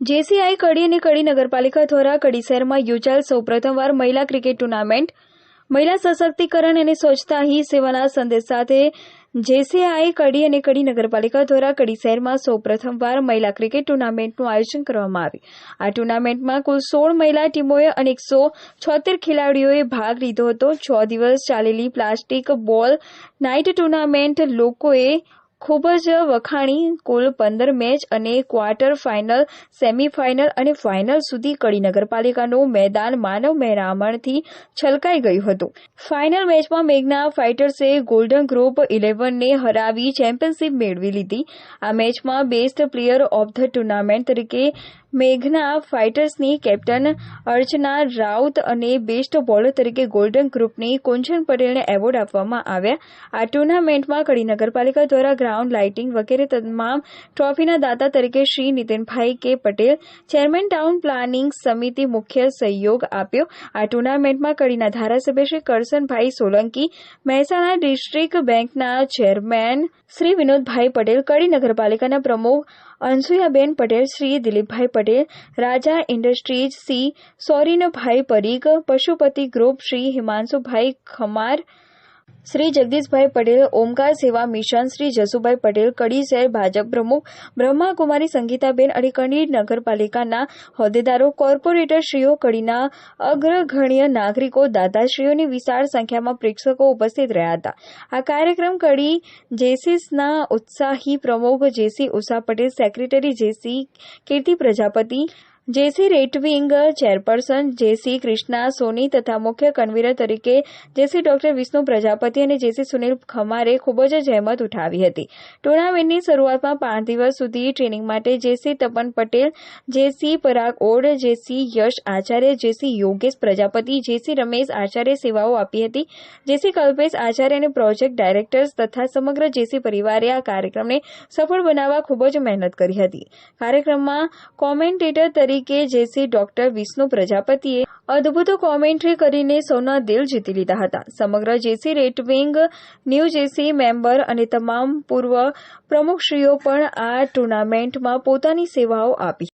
JCI કડી અને કડી નગરપાલિકા દ્વારા કડી શહેરમાં યોજાયેલ સૌપ્રથમવાર મહિલા ક્રિકેટ ટુર્નામેન્ટ, મહિલા સશક્તિકરણ અને સ્વચ્છતા હી સેવાના સંદેશ સાથે જેસીઆઈ કડી અને કડી નગરપાલિકા દ્વારા કડી શહેરમાં સૌપ્રથમવાર મહિલા ક્રિકેટ ટુર્નામેન્ટનું આયોજન કરવામાં આવ્યું. આ ટુર્નામેન્ટમાં કુલ સોળ મહિલા ટીમોએ અને એકસો છોતેર ખેલાડીઓએ ભાગ લીધો હતો. છ દિવસ ચાલેલી પ્લાસ્ટિક બોલ નાઇટ ટુર્નામેન્ટ લોકોએ ખૂબ જ વખાણી કુલ પંદર મેચ અને ક્વાર્ટર ફાઇનલ સેમીફાઇનલ અને ફાઇનલ સુધી કડી નગરપાલિકાનું મેદાન માનવ મહેરામણથી છલકાઈ ગયું હતું. ફાઇનલ મેચમાં મેઘના ફાઇટર્સે ગોલ્ડન ગ્રુપ ઇલેવનને હરાવી ચેમ્પિયનશિપ મેળવી લીધી. આ મેચમાં best player of the tournament તરીકે મેઘના ફાઇટર્સની કેપ્ટન અર્ચના રાઉત અને બેસ્ટ બોલર તરીકે ગોલ્ડન ગ્રુપની કુંજન પટેલને એવોર્ડ આપવામાં આવ્યા. આ ટુર્નામેન્ટમાં કડી નગરપાલિકા દ્વારા ગ્રાઉન્ડ લાઇટિંગ વગેરે તમામ ટ્રોફીના દાતા તરીકે શ્રી નીતિનભાઈ કે પટેલ ચેરમેન ટાઉન પ્લાનિંગ સમિતિ મુખ્ય સહયોગ આપ્યો. આ ટુર્નામેન્ટમાં કડીના ધારાસભ્ય શ્રી કરસનભાઈ સોલંકી, મહેસાણા ડિસ્ટ્રિક્ટ બેંકના ચેરમેન શ્રી વિનોદભાઈ પટેલ, કડી નગરપાલિકાના પ્રમુખ Anasuyaben Patel, Shri Dilipbhai Patel, Raja industries C Sorinbhai Parikh, Pashupati group Shri Himanshubhai Khamar Shri Jagdishbhai Patel, Omkar Seva mission Shri Jasubhai Patel, Kadi શહેર ભાજપ પ્રમુખ બ્રહ્માકુમારી સંગીતાબેન અને કડી નગરપાલિકાના હોદ્દેદારો કોર્પોરેટરશ્રીઓ કડીના અગ્રગણ્ય નાગરિકો દાદાશ્રીઓની વિશાળ સંખ્યામાં પ્રેક્ષકો ઉપસ્થિત રહ્યા હતા. આ કાર્યક્રમ કડી જેસીસના ઉત્સાહી પ્રમુખ JC Usha Patel, secretary JC Kirti Prajapati JC રેટવિંગ chairperson, JC Krishna, Soni તથા મુખ્ય કન્વીનર તરીકે જેસી ડોક્ટર વિષ્ણુ પ્રજાપતિ અને જેસી સુનિલ ખમારે ખૂબ જ જહેમત ઉઠાવી હતી. ટુર્નામેન્ટની શરૂઆતમાં પાંચ દિવસ સુધી ટ્રેનિંગ માટે જેસી તપન પટેલ, જેસી પરાગ ઓડ, જેસી યશ આચાર્ય, જેસી યોગેશ પ્રજાપતિ, જેસી રમેશ આચાર્ય સેવાઓ આપી હતી. જેસી કલ્પેશ આચાર્ય અને પ્રોજેક્ટ ડાયરેક્ટર્સ તથા સમગ્ર જેસી પરિવારે આ કાર્યક્રમને સફળ બનાવવા ખૂબ જ મહેનત કરી હતી. કાર્યક્રમમાં કોમેન્ટેટર તરીકે તરીકે જેસી ડોક્ટર વિષ્ણુ પ્રજાપતિએ અદ્ભુત કોમેન્ટ્રી કરીને સૌના દિલ જીતી લીધા હતા. સમગ્ર જેસી રેટવિંગ ન્યૂ જેસી મેમ્બર અને તમામ પૂર્વ પ્રમુખશ્રીઓ પણ આ ટુર્નામેન્ટમાં પોતાની સેવાઓ આપી